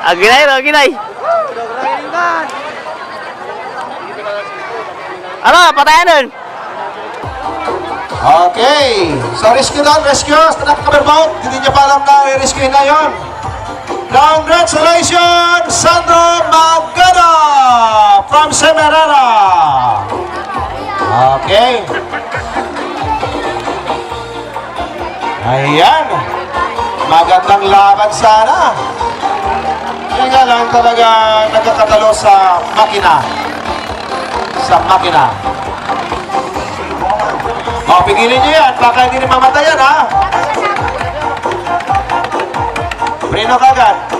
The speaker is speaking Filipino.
Aginay, aginay. Ano, patayan nun. Okay. So, rescue down, rescue. Stand up cover boat. Hindi niya pa alam na i-rescue na yon. Congratulations, Sandro Magana from Semerara. Okay. Ayan. Magandang laban sana. Talaga nagkakatalo sa makina. Sa makina. O, pigilin niyo yan. Baka hindi rin mamatay yan, ha? Preno kagad.